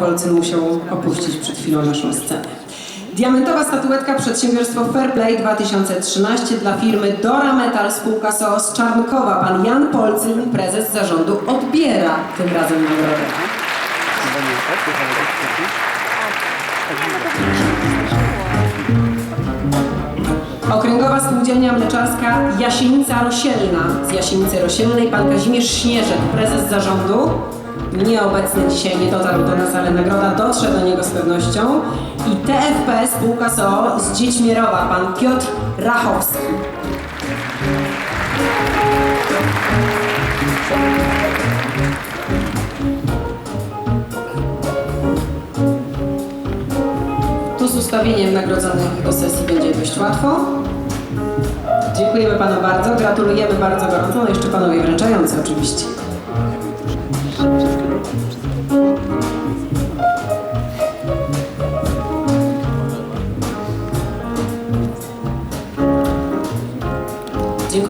Polcyn musiał opuścić przed chwilą naszą scenę. Diamentowa statuetka Przedsiębiorstwo Fairplay 2013 dla firmy Dora Metal spółka SOS Czarnkowa. Pan Jan Polcyn, prezes zarządu, odbiera tym razem nagrodę. Okręgowa Spółdzielnia Mleczarska Jasienica Rosielna. Z Jasienicy Rosielnej pan Kazimierz Śnieżek, prezes zarządu. Nieobecny dzisiaj nie dotarł do nas, ale nagroda dotrze do niego z pewnością. I TFP Spółka SO z Dziećmierowa, pan Piotr Rachowski. Tu z ustawieniem nagrodzonych do sesji będzie dość łatwo. Dziękujemy panu bardzo, gratulujemy bardzo gorąco, no jeszcze panowie wręczający oczywiście. Vamos.